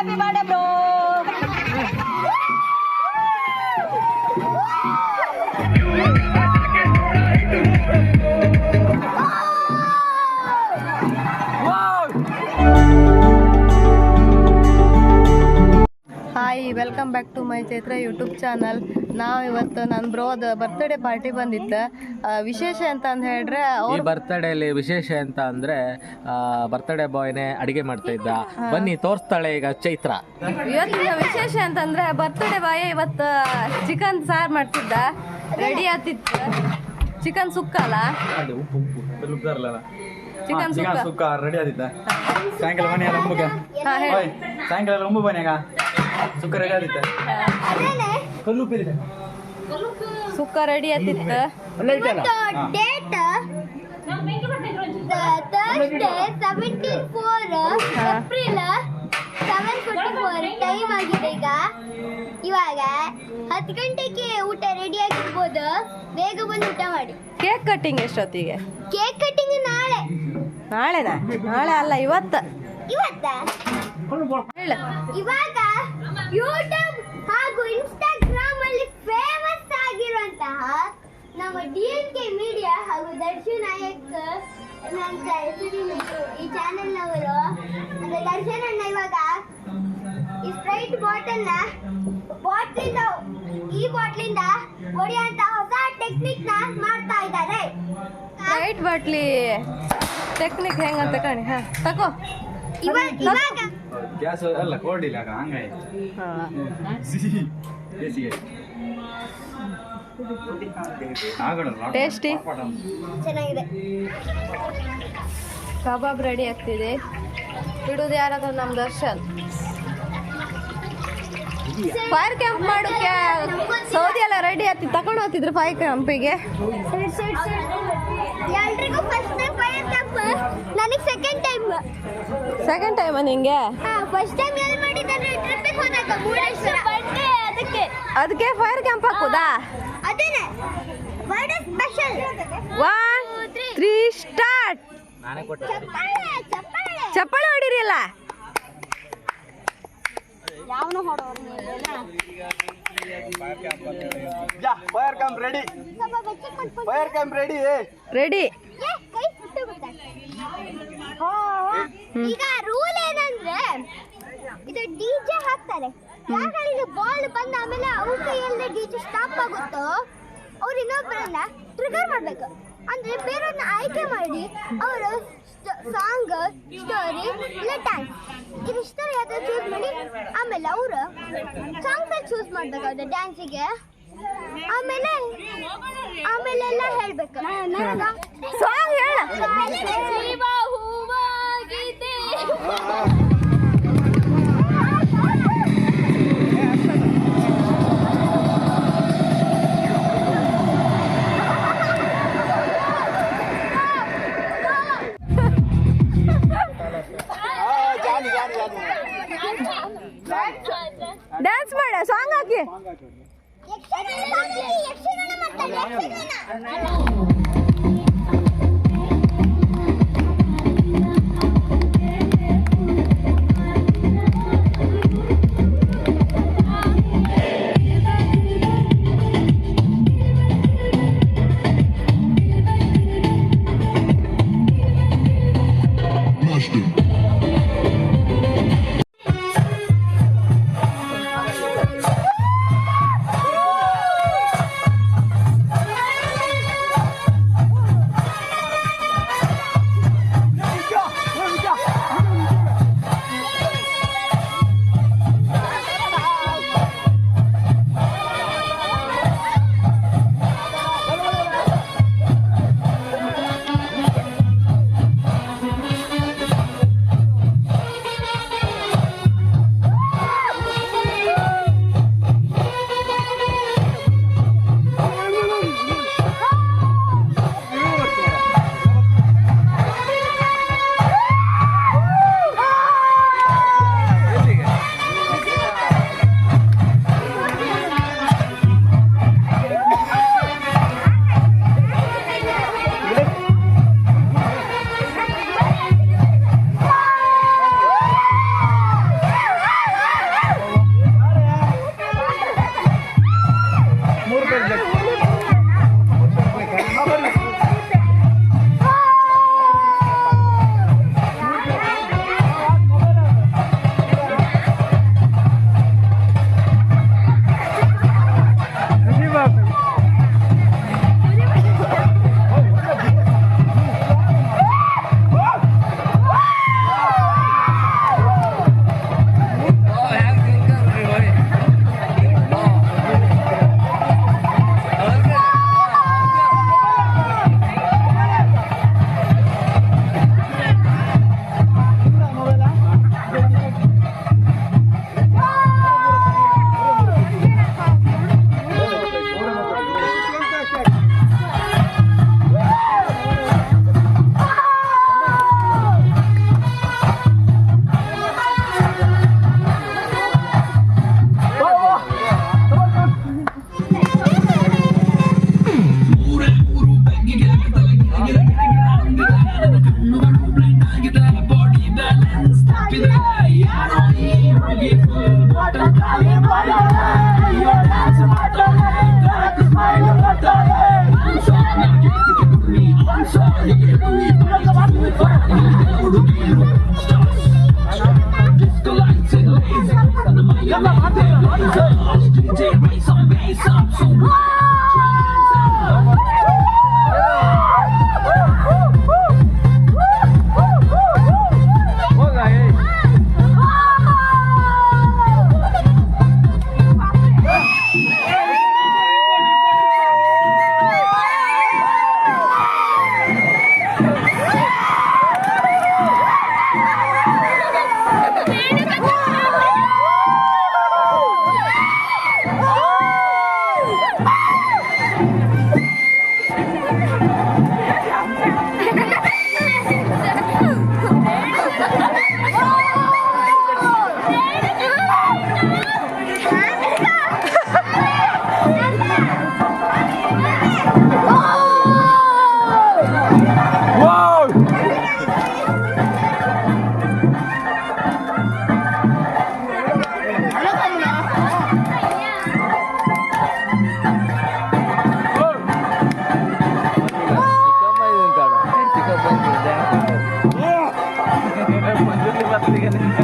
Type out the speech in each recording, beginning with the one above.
happy birthday bro. Welcome back to my Chaitra YouTube channel ನಾವು ಇವತ್ತು ನನ್ನ ಬ್ರೋದ birthday party ಬಂದಿತ್ತು. ವಿಶೇಷ ಅಂತ ಅಂದ್ ಹೇಳ್ರೆ ಈ ಅವ್ರ ಬರ್ತಡೇಲಿ ವಿಶೇಷ ಅಂತ ಅಂದ್ರೆ ಬರ್ತಡೇ ಬಾಯ್ನೇ ಅಡಿಗೆ ಮಾಡ್ತಾ ಇದ್ದ. ಬನ್ನಿ ತೋರಿಸ್ತಾಳೆ ಈಗ ಚೈತ್ರ. ಇವತ್ತಿನ ವಿಶೇಷ ಅಂತಂದ್ರೆ ಬರ್ತ್ಡೇ ಬಾಯ್ ಇವತ್ತು ಚಿಕನ್ ಸಾರು ಮಾಡ್ತಿದ್ದ. ರೆಡಿ ಆತಿತ್ತು ಚಿಕನ್ ಸುಕ್ಕ ಅಲ್ಲ? ಚಿಕನ್ ಸುಕ್ಕ. ರೆಡಿ ಆದಿತ್ತ ಸಾಯಂಕಾಲ ಬನ್ನಿ ಸಾಯಂಕಾಲ ಬನ್ನಿ ಆಗ ಸುಕ್ಕ ರೆಡಿ ಆದಿತ್ತ? ಕಲ್ಲು ಉಪ್ಪಿದೆ ಸುಕ್ಕ ready ಆತಿತ್ತು date Thursday seventeen four April seven forty four time ಆಗಿದೆ ಈಗ. ಇವಾಗ ಹತ್ತು ಗಂಟೆಗೆ ಊಟ ರೆಡಿ ಆಗಿರ್ಬೋದು. ಬೇಗ ಬಂದು ಊಟ ಮಾಡಿ. ಕೇಕ್ ಕಟ್ಟಿಂಗ್ ಎಷ್ಟೊತ್ತಿಗೆ? ಕೇಕ್ ಕಟ್ಟಿಂಗ್ ನಾಳೆ. ನಾಳೆನಾ? ನಾಳೆ ಅಲ್ಲ ಇವತ್ತು. ಇವತ್ತ? ಇವಾಗ ಯೂಟ್ಯೂಬ್ ಹಾಗೂ ಇನ್ಸ್ಟಾಗ್ರಾಮ್ ಅಲ್ಲಿ ಫೇಮಸ್ ಆಗಿರುವಂತಹ ನಮ್ಮ ಡಿ ಎನ್ ಕೆ ಮೀಡಿಯಾ ಹಾಗೂ ದರ್ಶನ್ ನಾಯಕ್ ನಂತ ಈ ಚಾನೆಲ್ ನವರು. ಅಂದ್ರೆ ದರ್ಶನ್ ಅಣ್ಣ ಇವಾಗ ಈ ಸ್ಪ್ರೈಟ್ ಬಾಟಲ್ನ ಬಾಟ್ಲಿಂದ ಈ ಬಾಟ್ಲಿಂದ ಹೊಡೆಯುವಂತ ಹೊಸ ಟೆಕ್ನಿಕ್ನ ಮಾಡ್ತಾ ಇದ್ದಾರೆ. ರೈಟ್ ಬಾಟ್ಲಿ ಟೆಕ್ನಿಕ್ ಹೆಂಗಂತ ಕಾಣಿ ಹಾ ತಗೋ. ಗ್ಯಾಸ್ ಅಲ್ಲ ಕೋಲ್ಡ್ ಇಲ್ಲ ಹಂಗಾಯ್ತು ಹಾ. ಬೇಸಿಗೆ ಟೇಸ್ಟಿ ಚೆನ್ನಾಗಿದೆ. ಕಬಾಬ್ ರೆಡಿ ಆಗ್ತಿದೆ. ಬಿಡುದು ಯಾರಾದ್ರೂ ನಮ್ ದರ್ಶನ್. ಫೈರ್ ಕ್ಯಾಂಪ್ ಮಾಡೋಕೆ ಸೌದಿ ಎಲ್ಲ ರೆಡಿ ಆಗ್ತಿ ತಗೊಂಡು ಹೋಗ್ತಿದ್ರು ಫೈರ್ ಕ್ಯಾಂಪಿಗೆ ಎಲ್ರಿಗೂ ಫಸ್ಟ್ ಟೈಮ್ ಫೈರ್ ಕ್ಯಾಂಪ್ ನನಗೆ ಸೆಕೆಂಡ್ ಟೈಮ್ ಸೆಕೆಂಡ್ ಟೈಮ್ ನಿಂಗೆ? ಹಾ ಫಸ್ಟ್ ಟೈಮ್ ಎಲ್ಲಿ ಮಾಡಿದ್ರೆ ಟ್ರಿಪ್ಪಿಗೆ ಹೋದಾಗ? ಮುರುಡೇಶ್ವರ ಬರ್ಡೇ ಅದಕ್ಕೆ. ಅದಕ್ಕೆ ಫೈರ್ ಕ್ಯಾಂಪ್ ಹಾಕುದಾ? ಅದೇನೆ. ಸ್ಪೆಷಲ್ ಒನ್ ತ್ರೀ ಸ್ಟಾರ್ಟ್ ನಾನೇ ಕೊಟ್ಟೆ. ಚಪ್ಪಾಳೆ ಚಪ್ಪಾಳೆ. ಚಪ್ಪಾಳೆ ಹೊಡಿರಿ ಅಲ್ಲ? ಯಾವನು ಹೊಡೋರು fire camp ready fire camp ready ready. ಈಗ ರೂಲ್ ಏನಂದ್ರೆ ಇದು ಡಿಜೆ ಹಾಕ್ತಾರೆ. ಯಾಕಂದ್ರೆ ಬಾಲ್ ಬಂದ ಆಮೇಲೆ ಅವ್ರ ಕೈಯಲ್ಲೇ ಡಿಜೆ ಸ್ಟಾಪ್ ಆಗುತ್ತೋ ಅವ್ರು ಇನ್ನೊಬ್ಬರನ್ನ ಟ್ರಿಗರ್ ಮಾಡ್ಬೇಕು. ಅಂದ್ರೆ ಬೇರೆಯವ್ರನ್ನ ಆಯ್ಕೆ ಮಾಡಿ ಅವರ ಸಾಂಗ್ ಸ್ಟೋರಿ ಇಲ್ಲ ಡ್ಯಾನ್ಸ್ ಇದಿಷ್ಟರ ಯಾವ್ದಾದ್ರು ಚೂಸ್ ಮಾಡಿ. ಆಮೇಲೆ ಅವರು ಸಾಂಗ್ಸ್ ಚೂಸ್ ಮಾಡ್ಬೇಕಾಗುತ್ತೆ ಡ್ಯಾನ್ಸಿಗೆ ಆಮೇಲೆ ಆಮೇಲೆ ಎಲ್ಲ ಹೇಳ್ಬೇಕು. ಸಾಂಗ್ ಹೇಳ. get that body balance. obrigada.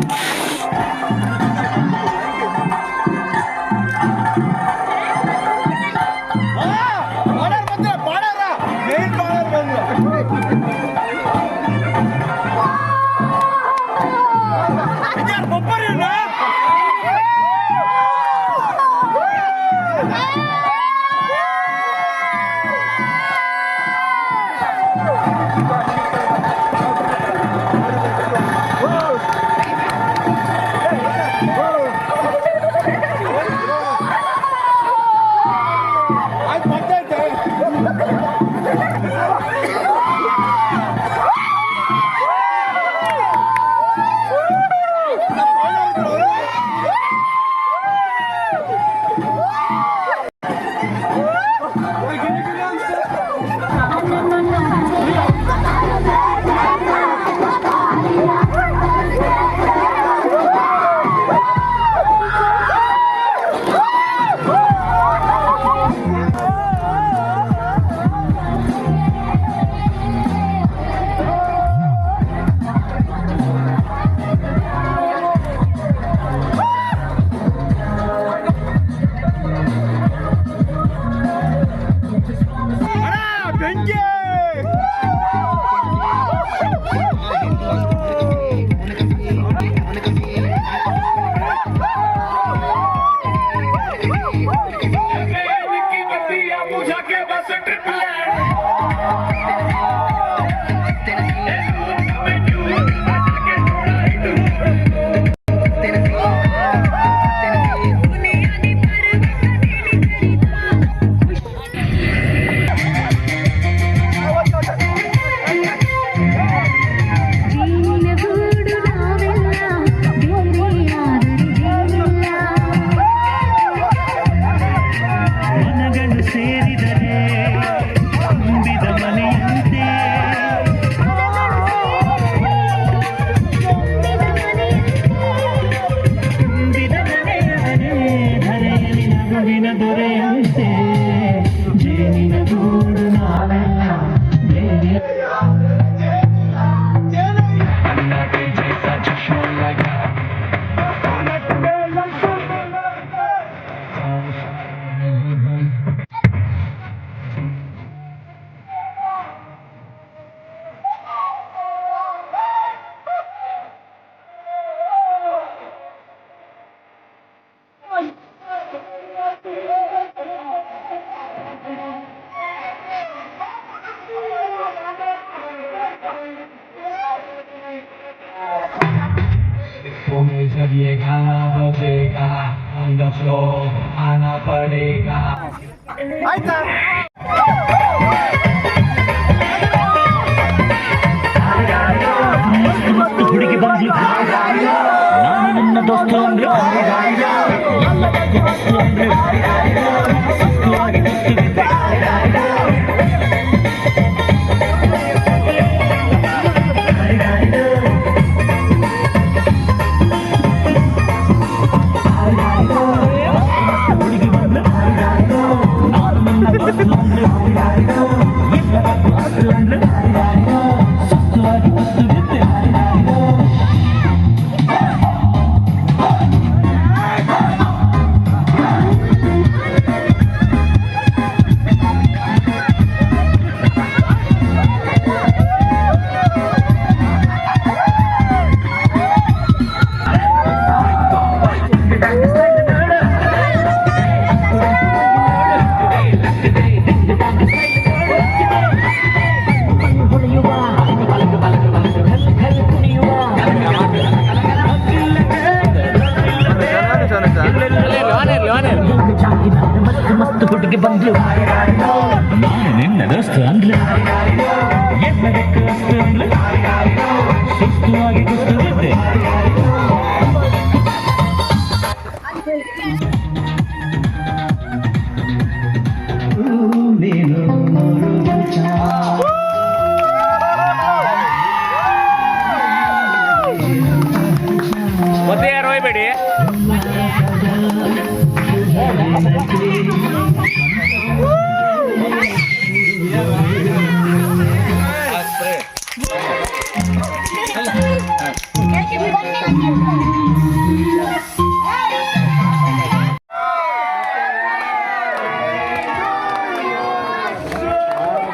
ಹುಡುಗಿ ಬಂದ್ಲು ನಾನು ನನ್ನ ಹುಡುಗಿ ಬಂದ್ಲು. ನಾನು ನಿನ್ನ ದೋಸ್ತು ಅಂದ್ಲು.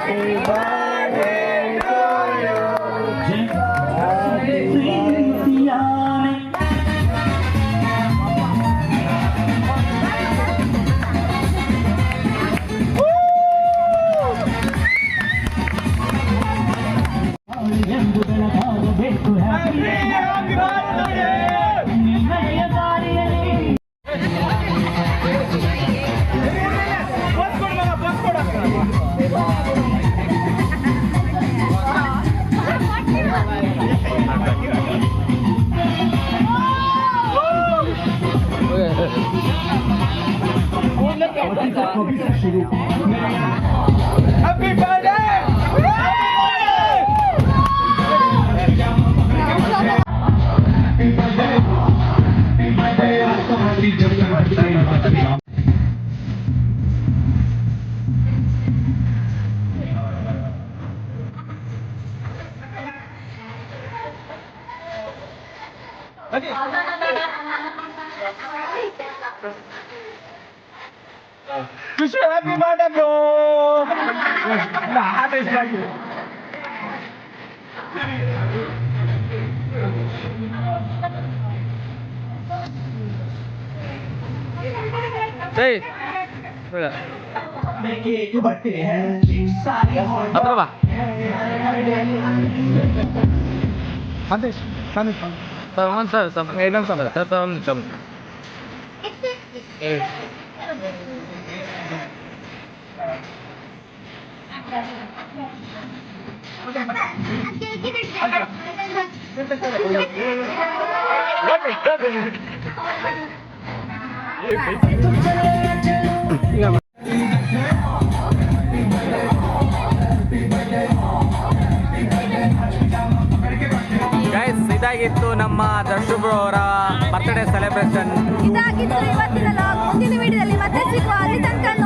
Happy. Okay. Kişi happy birthday bro. Nah, habis lagi. Đây. Đây là. Apa apa? Santai, santai. Tolong santai, santai. Ngayon santai. Tolong santai. Eh. Guys ಇದಾಗಿತ್ತು ನಮ್ಮ ದರ್ಶು ಬ್ರೋ ಅವರ ಬರ್ತ್ಡೇ ಸೆಲೆಬ್ರೇಷನ್ ಇದಾಗಿತ್ತು ಇವತ್ತಿನ ಲಾಗ್ ಮುಂದಿನ ವಿಡಿಯೋದಲ್ಲಿ ಮತ್ತೆ ಸಿಗುವ ಅಲ್ಲಿ ತನಕ.